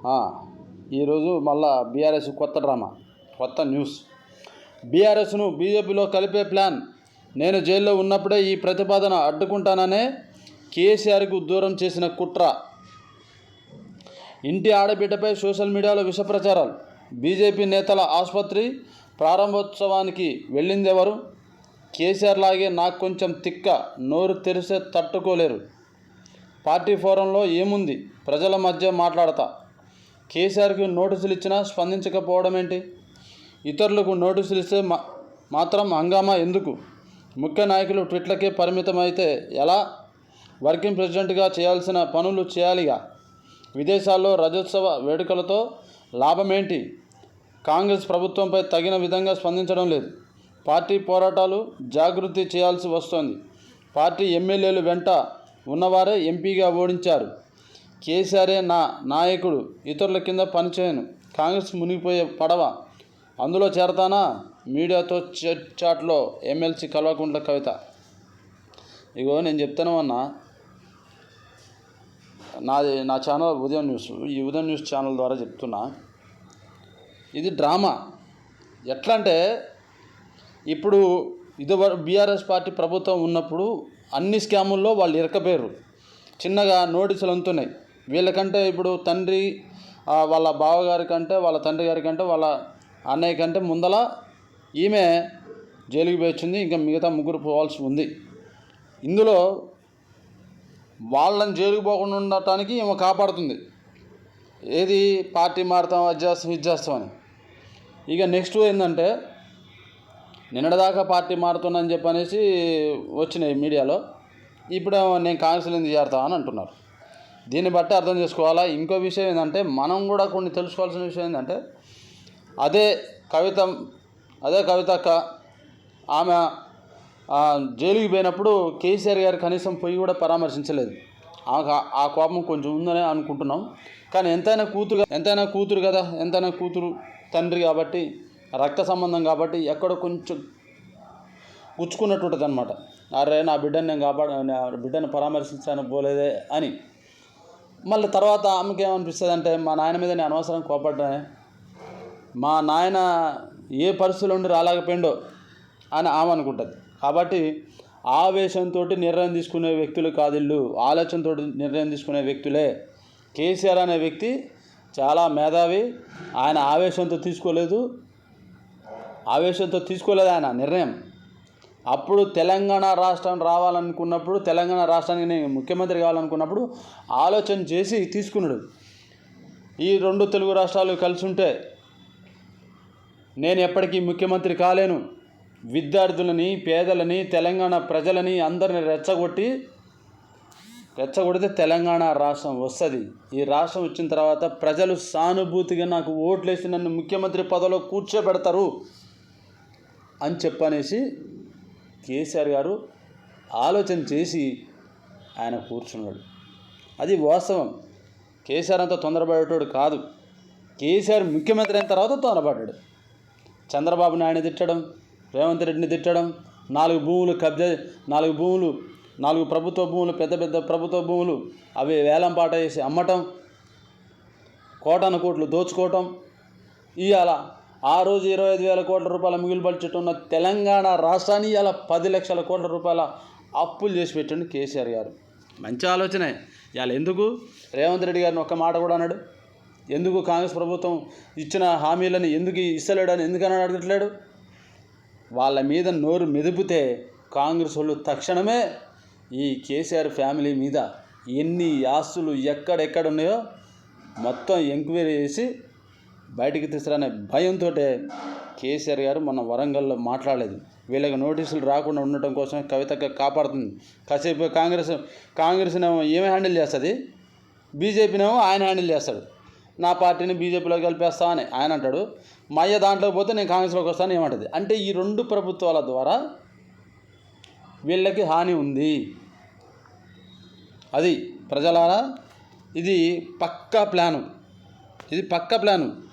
ఈరోజు మళ్ళా బీఆర్ఎస్ కొత్త డ్రామా కొత్త న్యూస్. బీఆర్ఎస్ను బీజేపీలో కలిపే ప్లాన్. నేను జైల్లో ఉన్నప్పుడే ఈ ప్రతిపాదన అడ్డుకుంటాననే కేసీఆర్కు దూరం చేసిన కుట్ర. ఇంటి ఆడబిడ్డపై సోషల్ మీడియాలో విష ప్రచారాలు బీజేపీ నేతల ఆసుపత్రి ప్రారంభోత్సవానికి వెళ్ళిందెవరు? కేసీఆర్ లాగే నాకు కొంచెం తిక్క నోరు తెరిసే తట్టుకోలేరు. పార్టీ ఫోరంలో ఏముంది? ప్రజల మధ్య మాట్లాడతా. కేసీఆర్కి నోటీసులు ఇచ్చినా స్పందించకపోవడం ఏంటి ఇతరులకు నోటీసులు ఇస్తే మాత్రం హంగామా ఎందుకు? ముఖ్య నాయకులు ట్విట్లకే పరిమితమైతే ఎలా? వర్కింగ్ ప్రెసిడెంట్గా చేయాల్సిన పనులు చేయాలిగా? విదేశాల్లో రజోత్సవ వేడుకలతో లాభమేంటి? కాంగ్రెస్ ప్రభుత్వంపై తగిన విధంగా స్పందించడం లేదు. పార్టీ పోరాటాలు జాగృతి చేయాల్సి వస్తోంది. పార్టీ ఎమ్మెల్యేలు వెంట ఉన్నవారే ఎంపీగా ఓడించారు. కేసీఆరే నా నాయకుడు ఇతరుల కింద పనిచేయను. కాంగ్రెస్ మునిగిపోయే పడవ. అందులో చేరతానా? మీడియాతో చట్ చాట్లో ఎమ్మెల్సీ కల్వకుంట్ల కవిత. ఇగో నేను చెప్తాను అన్న. నాది నా ఛానల్ ఉదయం న్యూస్. ఈ ఉదయం న్యూస్ ఛానల్ ద్వారా చెప్తున్నా. ఇది డ్రామా. ఎట్లా అంటే ఇప్పుడు ఇది బీఆర్ఎస్ పార్టీ ప్రభుత్వం ఉన్నప్పుడు అన్ని స్కాముల్లో వాళ్ళు ఇరకపోయారు చిన్నగా నోటీసులు అందుతున్నాయి. వీళ్ళకంటే ఇప్పుడు తండ్రి వాళ్ళ బావగారి కంటే వాళ్ళ తండ్రి గారి కంటే వాళ్ళ అన్నయ్య కంటే ముందల ఈమె జైలుకి పోయి ఇంకా మిగతా ముగ్గురు పోవాల్సి ఉంది. ఇందులో వాళ్ళని జైలుకు పోకుండా ఉండటానికి ఈమె కాపాడుతుంది. ఏది పార్టీ మారుతాం అది చేస్తాం ఇది చేస్తామని ఇక నెక్స్ట్ ఏంటంటే నిన్నటిదాకా పార్టీ మారుతున్నా అని చెప్పనేసి వచ్చినాయి మీడియాలో. ఇప్పుడు నేను కాన్సిలింగ్ ఎందుకు అని అంటున్నారు. దీన్ని బట్టి అర్థం చేసుకోవాలా? ఇంకో విషయం ఏంటంటే మనం కూడా కొన్ని తెలుసుకోవాల్సిన విషయం ఏంటంటే అదే కవిత అదే కవితక్క ఆమె జైలుకి పోయినప్పుడు కేసీఆర్ గారు కనీసం పోయి కూడా పరామర్శించలేదు. ఆమెకు ఆ- కోపం కొంచెం ఉందని అనుకుంటున్నాం. కానీ ఎంతైనా కూతురు ఎంతైనా కూతురు కదా ఎంతైనా కూతురు తండ్రి కాబట్టి రక్త సంబంధం కాబట్టి ఎక్కడో కొంచెం గుచ్చుకున్నట్టు ఉంటుంది అనమాట అరే నా బిడ్డను నేను కాపాడ బిడ్డను పరామర్శించాను పోలేదే అని. మళ్ళీ తర్వాత ఆమెకి ఏమనిపిస్తుంది అంటే మా నాయన మీద నేను అనవసరం కోపడ్డా? మా నాయన ఏ పరిస్థితులు ఉండి రాలేకపోయిండో? అని ఆమె అనుకుంటుంది. కాబట్టి ఆవేశంతో నిర్ణయం తీసుకునే వ్యక్తులు కాదు ఇల్లు ఆలోచనతో నిర్ణయం తీసుకునే వ్యక్తులే. కేసీఆర్ అనే వ్యక్తి చాలా మేధావి. ఆయన ఆవేశంతో తీసుకోలేదు. ఆవేశంతో తీసుకోలేదు ఆయన నిర్ణయం. అప్పుడు తెలంగాణ రాష్ట్రం రావాలనుకున్నప్పుడు తెలంగాణ రాష్ట్రానికి నేను ముఖ్యమంత్రి కావాలనుకున్నప్పుడు ఆలోచన చేసి తీసుకున్నాడు. ఈ రెండు తెలుగు రాష్ట్రాలు కలిసి ఉంటే నేను ఎప్పటికీ ముఖ్యమంత్రి కాలేను. విద్యార్థులని పేదలని తెలంగాణ ప్రజలని అందరిని రెచ్చగొట్టి రెచ్చగొడితే తెలంగాణ రాష్ట్రం వస్తుంది. ఈ రాష్ట్రం వచ్చిన తర్వాత ప్రజలు సానుభూతిగా నాకు ఓట్లేసి నన్ను ముఖ్యమంత్రి పదవిలో కూర్చోబెడతారు అని చెప్పనేసి కేసీఆర్ గారు ఆలోచన చేసి ఆయన కూర్చున్నాడు. అది వాస్తవం. కేసీఆర్ అంత తొందరపడేటోడు కాదు. కేసీఆర్ ముఖ్యమంత్రి అయిన తర్వాత తొందరపడ్డాడు. చంద్రబాబు నాయుడు తిట్టడం రేవంత్ రెడ్డిని తిట్టడం నాలుగు భూములు కబ్జా నాలుగు భూములు నాలుగు ప్రభుత్వ భూములు పెద్ద పెద్ద ప్రభుత్వ భూములు అవి వేలం పాట చేసి అమ్మటం కోటాను కోట్లు దోచుకోవటం ఇవాళ ఆ రోజు ఇరవై ఐదు వేల కోట్ల రూపాయల మిగులుబడ్జెట్ ఉన్న తెలంగాణ రాష్ట్రాన్ని ఇలా పది లక్షల కోట్ల రూపాయల అప్పులు చేసి పెట్టండి కేసీఆర్ గారు. మంచి ఆలోచనే. ఇవాళ ఎందుకు? రేవంత్ రెడ్డి గారిని ఒక్క మాట కూడా అన్నాడు ఎందుకు కాంగ్రెస్ ప్రభుత్వం ఇచ్చిన హామీలను ఎందుకు ఇస్తలేడు అని ఎందుకని అడగట్లేడు? వాళ్ళ మీద నోరు మెదిపితే కాంగ్రెస్ వాళ్ళు తక్షణమే ఈ కేసీఆర్ ఫ్యామిలీ మీద ఎన్ని ఆస్తులు ఎక్కడెక్కడ ఉన్నాయో మొత్తం ఎంక్వైరీ చేసి బయటికి తీసుకురానే భయంతో కేసీఆర్ గారు మన వరంగల్లో మాట్లాడలేదు. వీళ్ళకి నోటీసులు రాకుండా ఉండటం కోసం కవిత కాపాడుతుంది. కాసేపు కాంగ్రెస్ కాంగ్రెస్నేమో ఏమి హ్యాండిల్ చేస్తుంది? బీజేపీనేమో ఆయన హ్యాండిల్ చేస్తాడు. నా పార్టీని బీజేపీలో కలిపేస్తా అని ఆయన అంటాడు. మా అయ్య దాంట్లోకి పోతే నేను కాంగ్రెస్లోకి వస్తాను ఏమంటుంది? అంటే ఈ రెండు ప్రభుత్వాల ద్వారా వీళ్ళకి హాని ఉంది. అది ప్రజలారా ఇది పక్కా ప్లాను. ఇది పక్కా ప్లాను.